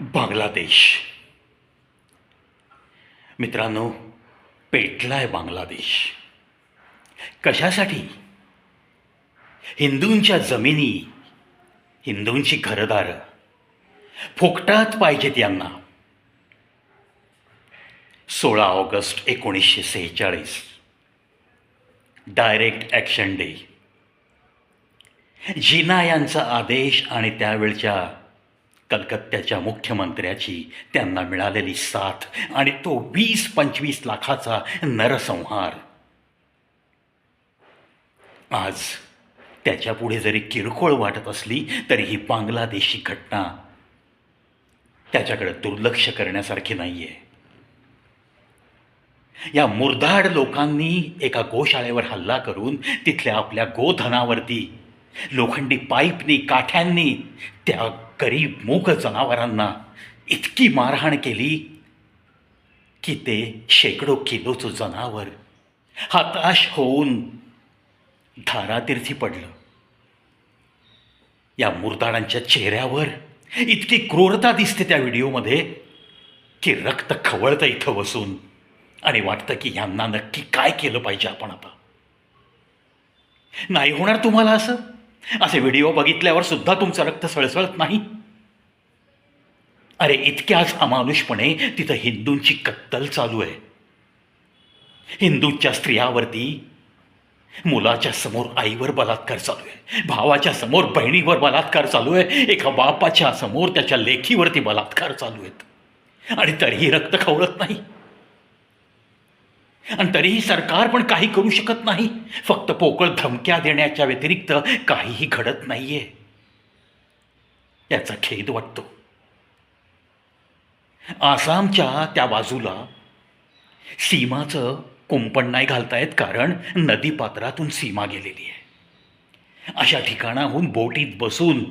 बांगलादेश. मित्रांनो पेटलाय बांगलादेश. कशासाठी? हिंदूंच्या जमिनी हिंदूंची घरदारं फुकटात पाहिजेत यांना. सोळा ऑगस्ट एकोणीसशे सेहेचाळीस. Direct action day. जिना यांचा आदेश आणि त्यावेळच्या कलकत्त्याच्या मुख्यमंत्र्याची त्यांना मिळालेली साथ आणि तो वीस पंचवीस लाखाचा नरसंहार. आज त्याच्यापुढे जरी किरकोळ वाटत असली तरी ही बांगलादेशी घटना त्याच्याकडे दुर्लक्ष करण्यासारखी नाही आहे या मुरधाड लोकांनी एका गोशाळेवर हल्ला करून तिथल्या आपल्या गोधनावरती लोखंडी पाईपनी काठ्यांनी त्या गरीब मूक जनावरांना इतकी मारहाण केली की ते शेकडो किलोचं जनावर हताश होऊन धारातीर्थी पडलं. या मुरदाडांच्या चेहऱ्यावर इतकी क्रूरता दिसते त्या व्हिडिओमध्ये की रक्त खवळतं इथं बसून आणि वाटतं की ह्यांना नक्की काय केलं पाहिजे आपण आता. नाही होणार तुम्हाला असं? असे व्हिडिओ बघितल्यावर सुद्धा तुमचं रक्त सळसळत नाही. अरे इतक्याच अमानुषपणे तिथं हिंदूंची कत्तल चालू आहे. हिंदूंच्या स्त्रियावरती मुलाच्या समोर आईवर बलात्कार चालू आहे. भावाच्या समोर बहिणीवर बलात्कार चालू आहे. एका बापाच्या समोर त्याच्या लेखीवरती बलात्कार चालू आहेत. आणि तरीही रक्त खवळत नाही. आणि तरीही सरकार पण काही करू शकत नाही. फक्त पोकळ धमक्या देण्याच्या व्यतिरिक्त काहीही घडत नाहीये. याचा खेद वाटतो. आसामच्या त्या बाजूला सीमाचं कुंपण नाही घालतायत कारण नदीपात्रातून सीमा गेलेली आहे. अशा ठिकाणाहून बोटीत बसून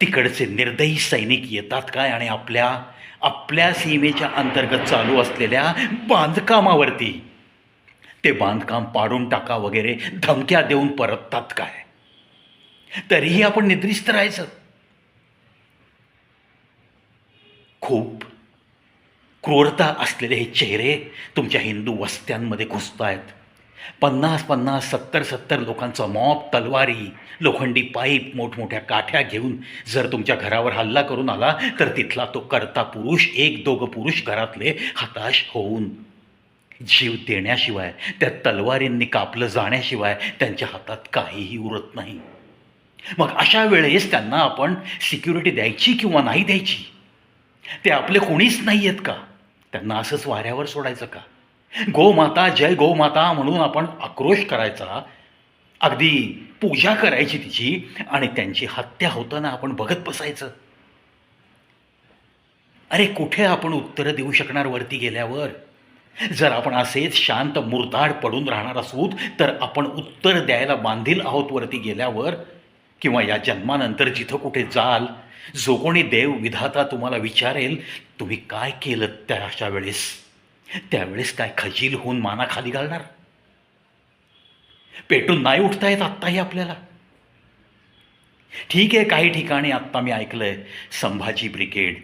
तिकडचे निर्दयी सैनिक येतात काय आणि आपल्या आपल्या सीमेच्या अंतर्गत चालू असलेल्या बांधकामावरती ते बांधकाम पाडून टाका वगैरे धमक्या देऊन परततात काय? तरीही आपण निद्रिस्त राहायचं. खूप क्रूरता असलेले हे चेहरे तुमच्या हिंदू वस्त्यांमध्ये घुसत आहेत पन्नास पन्नास सत्तर सत्तर लोकांचा मॉब तलवारी लोखंडी पाईप मोठमोठ्या काठ्या घेऊन जर तुमच्या घरावर हल्ला करून आला तर तिथला तो करता पुरुष एक दोघं पुरुष घरातले हताश होऊन जीव देण्याशिवाय त्या तलवारींनी कापलं जाण्याशिवाय त्यांच्या हातात काहीही उरत नाही. मग अशा वेळेस त्यांना आपण सिक्युरिटी द्यायची किंवा नाही द्यायची? ते आपले कोणीच नाही आहेत का? त्यांना असंच वाऱ्यावर सोडायचं का? गोमाता जय गोमाता म्हणून आपण आक्रोश करायचा. अगदी पूजा करायची तिची आणि त्यांची हत्या होताना आपण बघत बसायचं. अरे कुठे आपण उत्तरं देऊ शकणार वरती गेल्यावर? जर आपण असेच शांत मुरदाड पडून राहणार असू तर आपण उत्तर द्यायला बांधील आहोत वरती गेल्यावर किंवा या जन्मानंतर जिथं कुठे जाल जो कोणी देव विधाता तुम्हाला विचारेल तुम्ही काय केलं त्या अशा वेळेस? त्यावेळेस काय खजील होऊन माना खाली घालणार? पेटून नाही उठता येत आत्ताही आपल्याला? ठीक आहे काही ठिकाणी आत्ता मी ऐकलंय संभाजी ब्रिगेड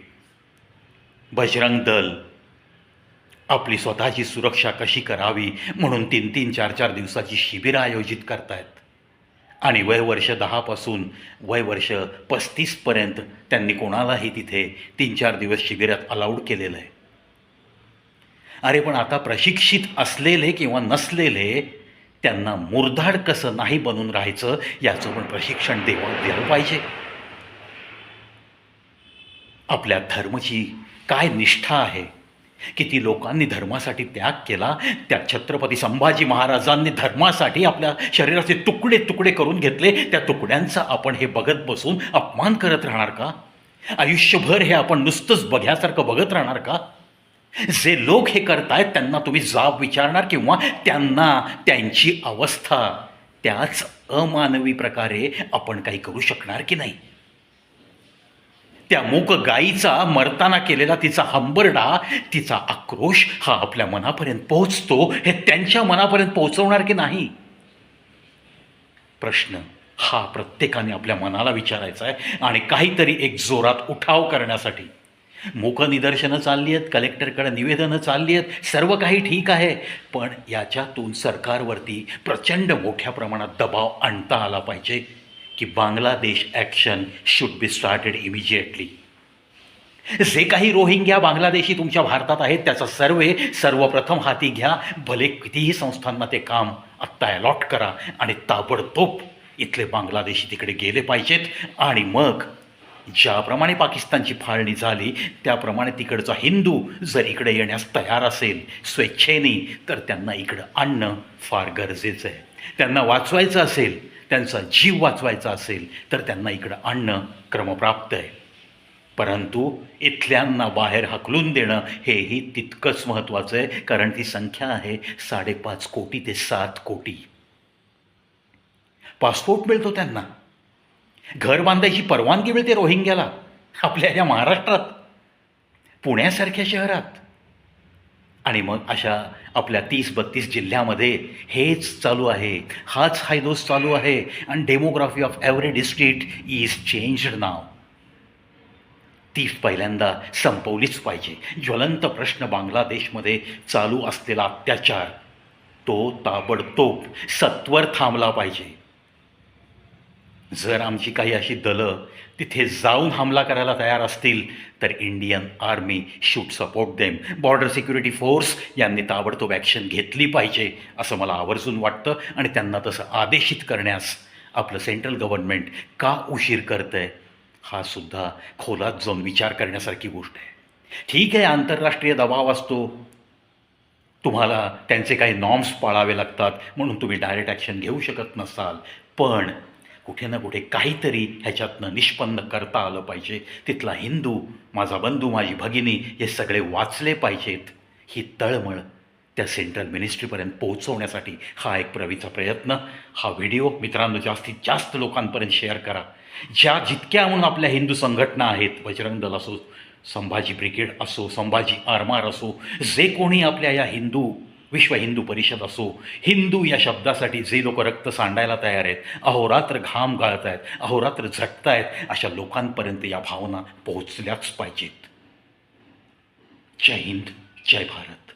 बजरंग दल आपली स्वतःची सुरक्षा कशी करावी म्हणून तीन तीन चार चार दिवसाची शिबिरं आयोजित करतायत. आणि वय वर्ष दहापासून वय वर्ष पस्तीसपर्यंत त्यांनी कोणालाही तिथे तीन चार दिवस शिबिरात अलाउड केलेलं आहे. अरे पण आता प्रशिक्षित असलेले किंवा नसलेले त्यांना मुरधाड कसं नाही बनून राहायचं याचं पण प्रशिक्षण देव दिलं पाहिजे. आपल्या धर्मची काय निष्ठा आहे? किती लोकांनी धर्मासाठी त्याग केला त्या छत्रपती संभाजी महाराजांनी धर्मासाठी आपल्या शरीराचे तुकडे तुकडे करून घेतले. त्या तुकड्यांचा आपण हे बघत बसून अपमान करत राहणार का? आयुष्यभर हे आपण नुसतंच बघ्यासारखं बघत राहणार का? जे लोक हे करतायत त्यांना तुम्ही जाब विचारणार किंवा त्यांना त्यांची अवस्था त्याच अमानवी प्रकारे आपण काही करू शकणार की नाही? त्या मूक गायीचा मरताना केलेला तिचा हंबरडा तिचा आक्रोश हा आपल्या मनापर्यंत पोहोचतो. हे त्यांच्या मनापर्यंत पोहोचवणार की नाही? प्रश्न हा प्रत्येकाने आपल्या मनाला विचारायचा आहे आणि काहीतरी एक जोरात उठाव करण्यासाठी. मूक निदर्शनं चालली आहेत कलेक्टरकडे निवेदनं चालली आहेत सर्व काही ठीक आहे. पण याच्यातून सरकारवरती प्रचंड मोठ्या प्रमाणात दबाव आणता आला पाहिजे. की Bangladesh action should be started immediately जे काही रोहिंग्या बांगलादेशी तुमच्या भारतात आहेत त्याचा सर्वे सर्वप्रथम हाती घ्या. भले कितीही संस्थांना ते काम आत्ता अलॉट करा आणि ताबडतोब इथले बांगलादेशी तिकडे गेले पाहिजेत. आणि मग ज्याप्रमाणे पाकिस्तानची फाळणी झाली त्याप्रमाणे तिकडचा हिंदू जर इकडे येण्यास तयार असेल स्वेच्छेने तर त्यांना इकडं आणणं फार गरजेचं आहे. त्यांना वाचवायचं असेल त्यांचा जीव वाचवायचा असेल तर त्यांना इकडं आणणं क्रमप्राप्त आहे. परंतु इथल्यांना बाहेर हकलून देणं हेही तितकंच महत्त्वाचं आहे कारण ती संख्या आहे साडेपाच कोटी ते सात कोटी. पासपोर्ट मिळतो त्यांना. घर बांधायची परवानगी मिळते रोहिंग्याला आपल्या या महाराष्ट्रात पुण्यासारख्या शहरात. आणि मग अशा आपल्या तीस बत्तीस जिल्ह्यामध्ये हेच चालू आहे. हाच हायदोस चालू आहे. आणि demography of every district is changed नाव ती पहिल्यांदा संपवलीच पाहिजे. ज्वलंत प्रश्न बांगलादेशमध्ये चालू असलेला अत्याचार तो ताबडतोब सत्वर थांबला पाहिजे. जर आमची काही अशी दलं तिथे जाऊन हमला करायला तयार असतील तर Indian army shoot support them border security force यांनी ताबडतोब ॲक्शन घेतली पाहिजे असं मला आवर्जून वाटतं आणि त्यांना तसं आदेशित करण्यास आपलं सेंट्रल गव्हर्नमेंट का उशीर करतं आहे हा सुद्धा खोलात जाऊन विचार करण्यासारखी गोष्ट आहे. ठीक आहे आंतरराष्ट्रीय दबाव असतो. तुम्हाला त्यांचे काही नॉर्म्स पाळावे लागतात म्हणून तुम्ही डायरेक्ट ॲक्शन घेऊ शकत नसाल. पण कुठे ना कुठे काहीतरी ह्याच्यातनं निष्पन्न करता आलं पाहिजे. तिथला हिंदू माझा बंधू माझी भगिनी हे सगळे वाचले पाहिजेत. ही तळमळ त्या सेंट्रल मिनिस्ट्रीपर्यंत पोहोचवण्यासाठी हा एक प्रवीचा प्रयत्न. हा व्हिडिओ मित्रांनो जास्तीत जास्त लोकांपर्यंत शेअर करा. ज्या जितक्या म्हणून आपल्या हिंदू संघटना आहेत बजरंग दल असो संभाजी ब्रिगेड असो संभाजी आरमार असो जे कोणी आपल्या या हिंदू विश्व हिंदू परिषद असो हिंदू या शब्दासाठी जे लोक रक्त सांडायला तयार आहेत अहोरात्र घाम गाळत आहेत अहोरात्र झटत आहेत अशा लोकांपर्यंत या भावना पोहोचल्याच पाहिजेत. जय हिंद जय भारत.